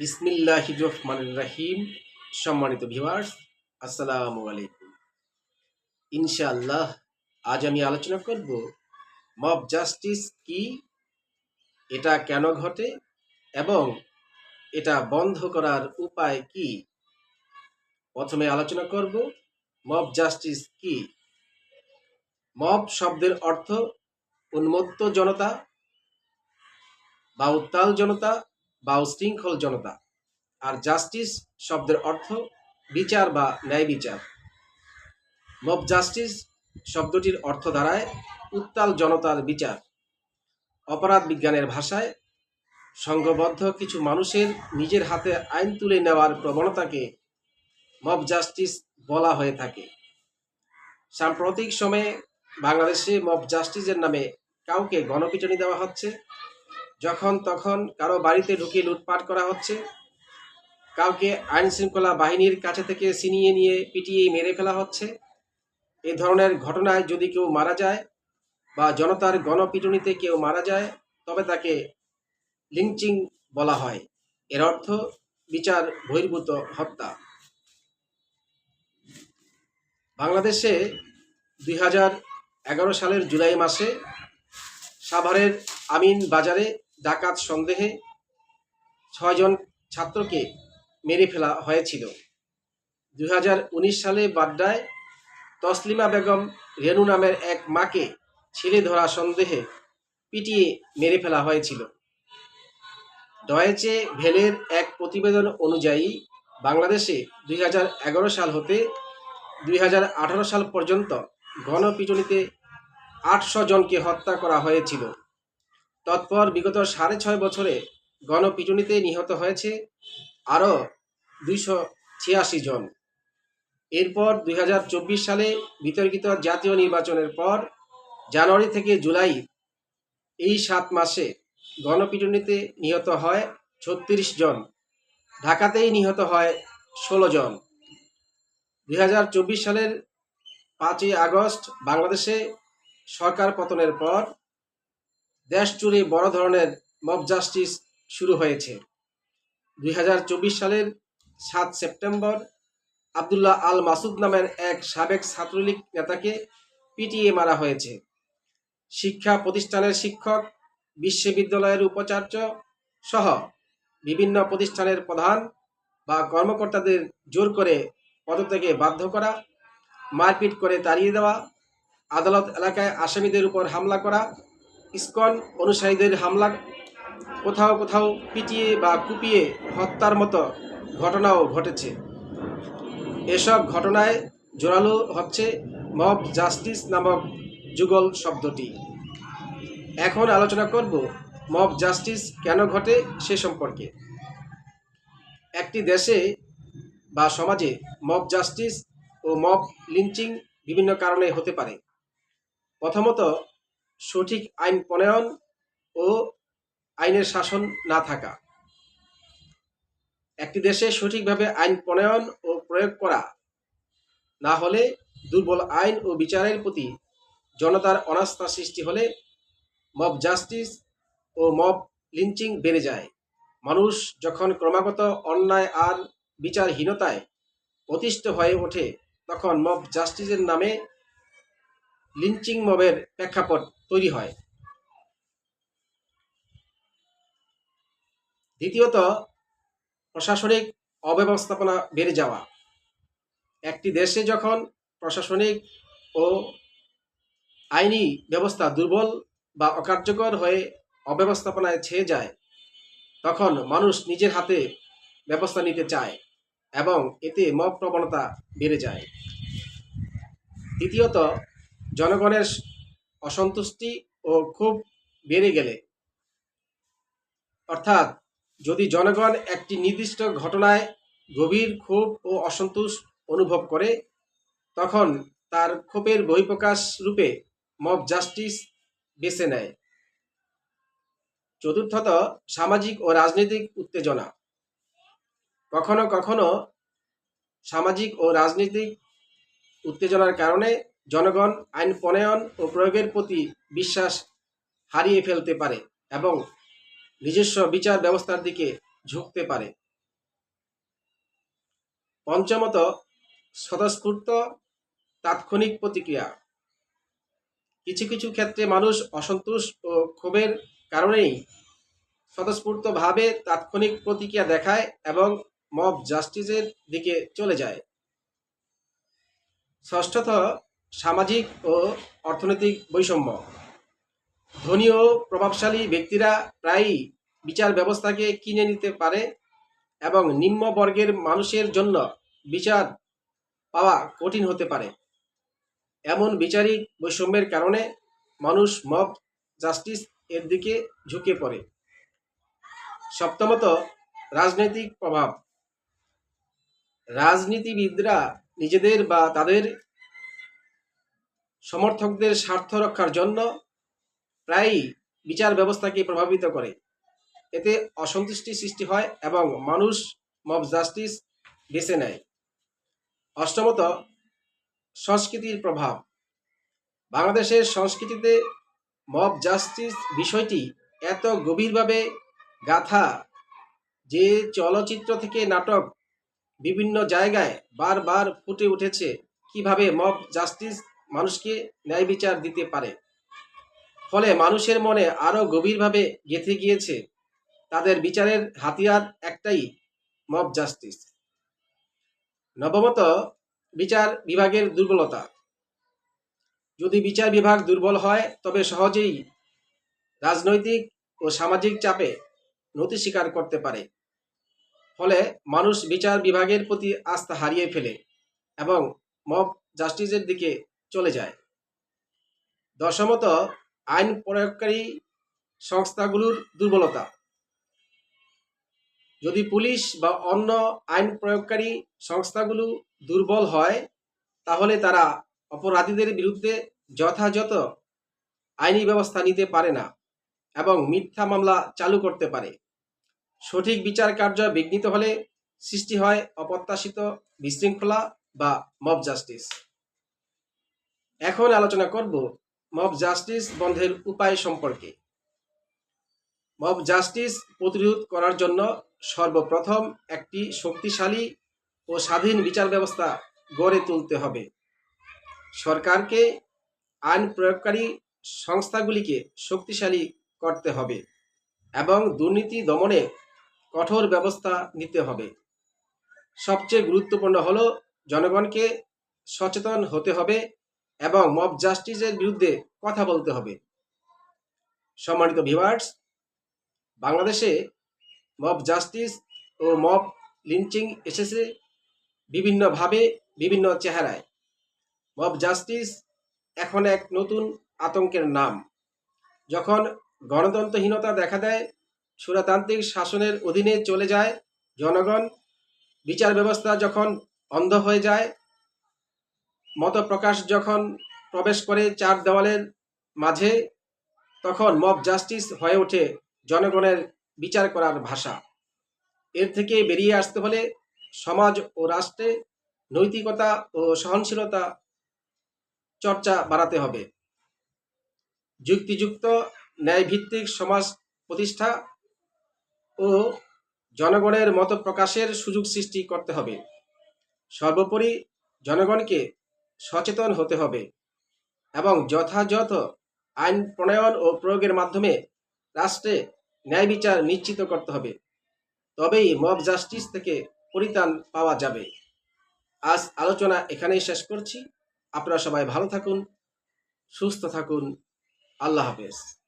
বিসমিল্লাহ রহমান রাহিম। সম্মানিত ভিউয়ার্স, আসসালামু আলাইকুম। ইনশাআল্লাহ, আজ আমি আলোচনা করব, মব জাস্টিস কি, এটা কেন ঘটে, এবং এটা বন্ধ করার উপায় কি? প্রথমে আলোচনা করব, মব জাস্টিস কি? মব শব্দের অর্থ উন্মত্ত জনতা বা উত্তাল জনতা বা উশৃঙ্খল জনতা। আর জাস্টিস শব্দের অর্থ বিচার বা ন্যায় বিচার। মব জাস্টিস শব্দটির অর্থ দ্বারায় উত্তাল জনতার বিচার। অপরাধ বিজ্ঞানের ভাষায় সংঘবদ্ধ কিছু মানুষের নিজের হাতে আইন তুলে নেওয়ার প্রবণতাকে মব জাস্টিস বলা হয়ে থাকে। সাম্প্রতিক সময়ে বাংলাদেশে মব জাস্টিসের নামে কাউকে গণপিটনি দেওয়া হচ্ছে। যখন তখন কারও বাড়িতে ঢুকে লুটপাট করা হচ্ছে, কাউকে আইন শৃঙ্খলা বাহিনীর কাছে থেকে ছিনিয়ে নিয়ে পিটিয়ে মেরে ফেলা হচ্ছে, এ ধরনের ঘটনায় যদি কেউ মারা যায় বা জনতার গণপিটুনিতে কেউ মারা যায়, তবে তাকে লিঞ্চিং বলা হয়। এর অর্থ, বিচার বহির্ভূত হত্যা। বাংলাদেশে দুই সালের জুলাই মাসে সাভারের আমিন বাজারে ডাকাত সন্দেহে ছয়জন ছাত্রকে মেরে ফেলা হয়েছিল। দুই হাজার উনিশ সালে বাড্ডায় তসলিমা বেগম রেনু নামের এক মাকে ছেলে ধরা সন্দেহে পিটিয়ে মেরে ফেলা হয়েছিল। ডয়েচে ভেলের এক প্রতিবেদন অনুযায়ী বাংলাদেশে দুই হাজার এগারো সাল হতে দুই হাজার আঠারো সাল পর্যন্ত গণপিটুনিতে আটশো জনকে হত্যা করা হয়েছিল। তৎপর বিগত সাড়ে ছয় বছরে গণপিটুনিতে নিহত হয়েছে আরও দুইশো ছিয়াশি জন। এরপর দুই হাজার চব্বিশ সালে বিতর্কিত জাতীয় নির্বাচনের পর জানুয়ারি থেকে জুলাই এই সাত মাসে গণপিটুনিতে নিহত হয় ছত্রিশ জন, ঢাকাতেই নিহত হয় ষোলো জন। দুই হাজার চব্বিশ সালের পাঁচই আগস্ট বাংলাদেশে সরকার পতনের পর দেশ জুড়ে বড় ধরনের মব জাস্টিস শুরু হয়েছে। দুই হাজার চব্বিশ সালের সাত সেপ্টেম্বর আবদুল্লাহ আল মাসুদ নামের এক সাবেক ছাত্রলীগ নেতাকে পিটিয়ে মারা হয়েছে। শিক্ষা প্রতিষ্ঠানের শিক্ষক, বিশ্ববিদ্যালয়ের উপাচার্য সহ বিভিন্ন প্রতিষ্ঠানের প্রধান বা কর্মকর্তাদের জোর করে পদত্যাগে বাধ্য করা, মারপিট করে তাড়িয়ে দেওয়া, আদালত এলাকায় আসামিদের উপর হামলা করা ইসকন অনুসারীদের হামলা, কোথাও কোথাও পিটিয়ে বা কুপিয়ে হত্যার মতো ঘটনাও ঘটেছে। এসব ঘটনায় জোরালো হচ্ছে মব জাস্টিস নামক যুগল শব্দটি। এখন আলোচনা করব মব জাস্টিস কেন ঘটে সে সম্পর্কে। একটি দেশে বা সমাজে মব জাস্টিস ও মব লিঞ্চিং বিভিন্ন কারণে হতে পারে। প্রথমত সঠিক আইন প্রণয়ন ও আইনের শাসন না থাকা। একটি দেশে সঠিকভাবে আইন প্রণয়ন ও প্রয়োগ করা না হলে দুর্বল আইন ও বিচারের প্রতি জনতার অনাস্থা সৃষ্টি হলে মব জাস্টিস ও মব লিঞ্চিং বেড়ে যায়। মানুষ যখন ক্রমাগত অন্যায় আর বিচারহীনতায় অতিষ্ঠ হয়ে ওঠে, তখন মব জাস্টিসের নামে লিঞ্চিং মবের প্রেক্ষাপট তৈরি হয়। দ্বিতীয়ত, প্রশাসনিক অব্যবস্থাপনা বেড়ে যাওয়া। একটি দেশে যখন প্রশাসনিক ও আইনি ব্যবস্থা দুর্বল বা অকার্যকর হয়ে অব্যবস্থাপনায় ছেয়ে যায়, তখন মানুষ নিজের হাতে ব্যবস্থা নিতে চায় এবং এতে মব প্রবণতা বেড়ে যায়। দ্বিতীয়ত জনগণের অসন্তুষ্টি ও ক্ষোভ বেড়ে গেলে। অর্থাৎ যদি জনগণ একটি নির্দিষ্ট ঘটনায় গভীর ক্ষোভ ও অসন্তোষ অনুভব করে, তখন তার ক্ষোভের বহিঃপ্রকাশ রূপে মব জাস্টিস বেছে নেয়। চতুর্থত, সামাজিক ও রাজনৈতিক উত্তেজনা। কখনো কখনো সামাজিক ও রাজনৈতিক উত্তেজনার কারণে জনগণ আইন প্রণয়ন ও প্রয়োগের প্রতি বিশ্বাস হারিয়ে ফেলতে পারে এবং নিজস্ব বিচার ব্যবস্থার দিকে ঝুঁকতে পারে। পঞ্চমত, স্বতঃস্ফূর্ত, তাৎক্ষণিক প্রতিক্রিয়া। কিছু কিছু ক্ষেত্রে মানুষ অসন্তোষ ও ক্ষোভের কারণেই স্বতঃস্ফূর্তভাবে তাৎক্ষণিক প্রতিক্রিয়া দেখায় এবং মব জাস্টিসের দিকে চলে যায়। ষষ্ঠত সামাজিক ও অর্থনৈতিক বৈষম্য। ধনী ও প্রভাবশালী ব্যক্তিরা প্রায়ই বিচার ব্যবস্থাকে কিনে নিতে পারে এবং নিম্ন বর্গের মানুষের জন্য বিচার পাওয়া কঠিন হতে পারে। এমন বিচারিক বৈষম্যের কারণে মানুষ মব জাস্টিস এর দিকে ঝুঁকে পড়ে। সপ্তমত, রাজনৈতিক প্রভাব। রাজনীতিবিদরা নিজেদের বা তাদের সমর্থকদের স্বার্থ রক্ষার জন্য প্রায়ই বিচার ব্যবস্থাকে প্রভাবিত করে। এতে অসন্তুষ্টি সৃষ্টি হয় এবং মানুষ মব জাস্টিস বেছে নেয়। অষ্টমত, সংস্কৃতির প্রভাব। বাংলাদেশের সংস্কৃতিতে মব জাস্টিস বিষয়টি এত গভীরভাবে গাথা যে চলচ্চিত্র থেকে নাটক বিভিন্ন জায়গায় বারবার ফুটে উঠেছে। কীভাবে মব জাস্টিস মানুষকে ন্যায় বিচার দিতে পারে। ফলে মানুষের মনে আরও গভীরভাবে গেঁথে গিয়েছে তাদের বিচারের হাতিয়ার একটাই মব জাস্টিস নবমত, বিচার বিভাগের দুর্বলতা। যদি বিচার বিভাগ দুর্বল হয়, তবে সহজেই রাজনৈতিক ও সামাজিক চাপে নতি স্বীকার করতে পারে। ফলে মানুষ বিচার বিভাগের প্রতি আস্থা হারিয়ে ফেলে এবং মব জাস্টিসের দিকে চলে যায়। দশমত আইন প্রয়োগকারী সংস্থাগুলোর দুর্বলতা। যদি পুলিশ বা অন্য আইন প্রয়োগকারী সংস্থাগুলো দুর্বল হয়, তাহলে তারা অপরাধীদের বিরুদ্ধে যথাযথ আইনি ব্যবস্থা নিতে পারে না এবং মিথ্যা মামলা চালু করতে পারে। সঠিক বিচার কার্য বিঘ্নিত হলে সৃষ্টি হয় অপ্রত্যাশিত বিশৃঙ্খলা বা মব জাস্টিস এখন আলোচনা করব মব জাস্টিস বন্ধের উপায় সম্পর্কে। মব জাস্টিস প্রতিরোধ করার জন্য সর্বপ্রথম একটি শক্তিশালী ও স্বাধীন বিচার ব্যবস্থা গড়ে তুলতে হবে। সরকারকে আইন প্রয়োগকারী সংস্থাগুলিকে শক্তিশালী করতে হবে এবং দুর্নীতি দমনে কঠোর ব্যবস্থা নিতে হবে। সবচেয়ে গুরুত্বপূর্ণ হলো জনগণকে সচেতন হতে হবে এবং মব জাস্টিসের বিরুদ্ধে কথা বলতে হবে। সম্মানিত ভিভার্স বাংলাদেশে মব জাস্টিস ও মব লিঞ্চিং এসেছে বিভিন্নভাবে, বিভিন্ন চেহারায়। মব জাস্টিস এখন এক নতুন আতঙ্কের নাম। যখন গণতন্ত্রহীনতা দেখা দেয়, সুরাতান্ত্রিক শাসনের অধীনে চলে যায় জনগণ। বিচার ব্যবস্থা যখন অন্ধ হয়ে যায় মত প্রকাশ যখন প্রবেশ করে চার দেওয়ালের মাঝে, তখন মব জাস্টিস হয়ে ওঠে জনগণের বিচার করার ভাষা। এর থেকে বেরিয়ে আসতে হলে সমাজ ও রাষ্ট্রে নৈতিকতা ও সহনশীলতা চর্চা বাড়াতে হবে। যুক্তিযুক্ত ন্যায়ভিত্তিক সমাজ প্রতিষ্ঠা ও জনগণের মত প্রকাশের সুযোগ সৃষ্টি করতে হবে। সর্বোপরি জনগণকে সচেতন হতে হবে এবং যথাযথ আইন প্রণয়ন ও প্রয়োগের মাধ্যমে রাষ্ট্রে ন্যায় বিচার নিশ্চিত করতে হবে। তবেই মব জাস্টিস থেকে পরিত্রাণ পাওয়া যাবে। আজ আলোচনা এখানেই শেষ করছি। আপনারা সবাই ভালো থাকুন, সুস্থ থাকুন। আল্লাহ হাফেজ।